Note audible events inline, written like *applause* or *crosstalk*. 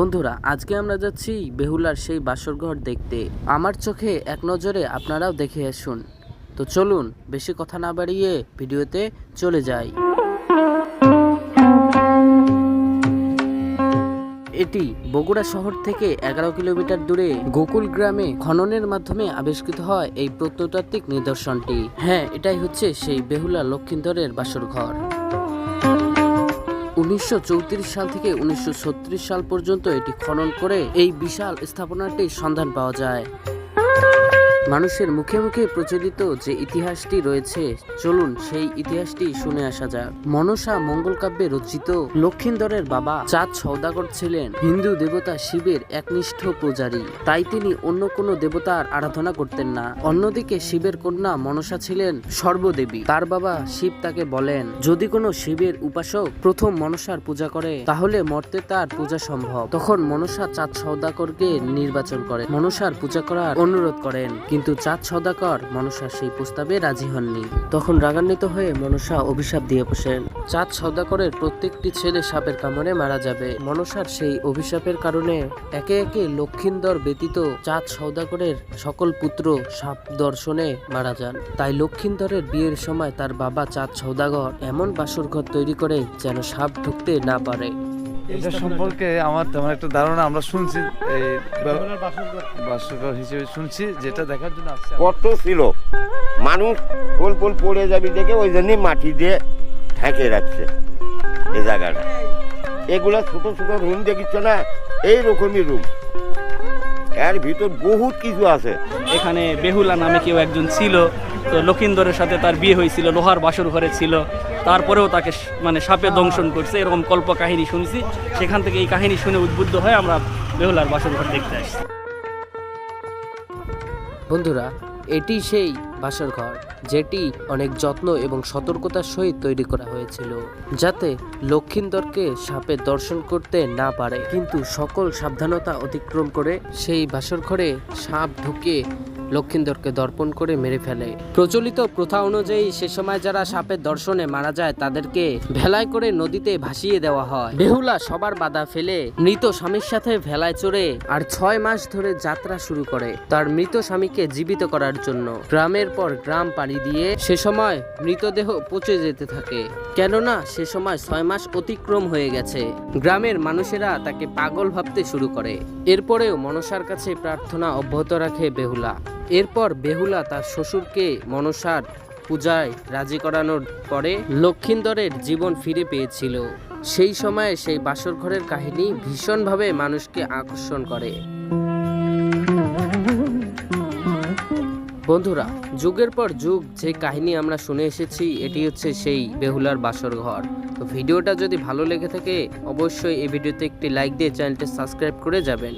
বন্ধুরা, আজকে আমরা যাচ্ছি বেহুলার সেই বাসরঘর দেখতে। আমার চোখে এক নজরে আপনারাও দেখে আসুন। তো চলুন, বেশি কথা না বাড়িয়ে ভিডিওতে চলে যাই। এটি বগুড়া শহর থেকে এগারো কিলোমিটার দূরে গোকুল গ্রামে খননের মাধ্যমে আবিষ্কৃত হয় এই প্রত্নতাত্ত্বিক নিদর্শনটি। হ্যাঁ এটাই হচ্ছে সেই বেহুলা লক্ষিন্দরের বাসর ঘর উনিশশো চৌত্রিশ সাল থেকে উনিশশো ছত্রিশ সাল পর্যন্ত এটি খনন করে এই বিশাল স্থাপনাটির সন্ধান পাওয়া যায়। মানুষের মুখে মুখে প্রচলিত যে ইতিহাসটি রয়েছে, চলুন সেই ইতিহাসটি শুনে আসা যাক। মনসা মঙ্গল কাব্যে রচিত লক্ষিন্দরের বাবা চাঁদ সৌদাগর ছিলেন হিন্দু দেবতা শিবের একনিষ্ঠ পূজারী। তাই তিনি অন্য কোনো দেবতার আরাধনা করতেন না। অন্যদিকে শিবের কন্যা মনসা ছিলেন সর্বদেবী। তার বাবা শিব তাকে বলেন, যদি কোনো শিবের উপাসক প্রথম মনসার পূজা করে, তাহলে মর্তে তার পূজা সম্ভব। তখন মনসা চাঁদ সৌদাগরকে নির্বাচন করে মনসার পূজা করার অনুরোধ করেন। কিন্তু চাঁদ সদাকর মনসা সেই প্রস্তাবে রাজি হননি। তখন রাগান্বিত হয়ে মনসা অভিশাপ দিয়ে বসেন। চাঁদ সদাকরের প্রত্যেকটি ছেলে সাপের কামড়ে মারা যাবে। মনসার সেই অভিশাপের কারণে একে একে লক্ষিন্দর ব্যতীত চাঁদ সৌদাগরের সকল পুত্র সাপ দর্শনে মারা যান। তাই লক্ষিন্দরের বিয়ের সময় তার বাবা চাঁদ সৌদাগর এমন বাসরঘর তৈরি করে যেন সাপ ঢুকতে না পারে। এটা সম্পর্কে আমার তেমন একটা ধারণা আমরা শুনছি এই *laughs* হিসেবে শুনছি যেটা দেখার জন্য আসছে কত ছিল? মানুষ পোল পোল পড়ে যাবে দেখে ওই জন্যই মাটি দিয়ে ঠেকে রাখছে এ জায়গাটা। এগুলো ছোট ছোট রুম দেখিচ্ছ না? এইরকমই রুম এর ভিতর বহুত কিছু আছে। এখানে বেহুলা নামে কেউ একজন ছিল তো লক্ষিন্দরের সাথে তার বিয়ে হয়েছিল লোহার বাসর ঘরে ছিল। তারপরেও তাকে মানে সাপে দংশন করছে এরকম কল্প কাহিনী শুনছি। সেখান থেকে এই কাহিনী শুনে উদ্বুদ্ধ হয়ে আমরা বেহুলার বাসর ঘর দেখতে আসছি। বন্ধুরা এটি সেই বাসর ঘর, যেটি অনেক যত্ন এবং সতর্কতার সহিত তৈরি করা হয়েছিল, যাতে লক্ষিন্দরকে সাপে দর্শন করতে না পারে। কিন্তু সকল সাবধানতা অতিক্রম করে সেই বাসর ঘরে সাপ ঢুকে লক্ষিন্দরকে দর্পণ করে মেরে ফেলে। প্রচলিত প্রথা অনুযায়ী সে সময় যারা সাপের দর্শনে মারা যায়, তাদেরকে ভেলায় করে নদীতে ভাসিয়ে দেওয়া হয়। বেহুলা সবার বাধা ফেলে মৃত স্বামীর সাথে ভেলায় চড়ে আর ছয় মাস ধরে যাত্রা শুরু করে তার মৃত স্বামীকে জীবিত করার জন্য। গ্রামের পর গ্রাম পাড়ি দিয়ে সে সময় মৃতদেহ পচে যেতে থাকে। কেননা সে সময় ছয় মাস অতিক্রম হয়ে গেছে। গ্রামের মানুষেরা তাকে পাগল ভাবতে শুরু করে। এরপরেও মনসার কাছে প্রার্থনা অব্যাহত রাখে বেহুলা। এরপর বেহুলা তার শ্বশুরকে মনসার পূজায় রাজি করানোর পরে লক্ষিন্দরের জীবন ফিরে পেয়েছিল। সেই সময়ে সেই বাসর ঘরের কাহিনী ভীষণভাবে মানুষকে আকর্ষণ করে। বন্ধুরা, যুগের পর যুগ যে কাহিনী আমরা শুনে এসেছি, এটি হচ্ছে সেই বেহুলার বাসর ঘর তো ভিডিওটা যদি ভালো লেগে থাকে, অবশ্যই এই ভিডিওতে একটি লাইক দিয়ে চ্যানেলটি সাবস্ক্রাইব করে যাবেন।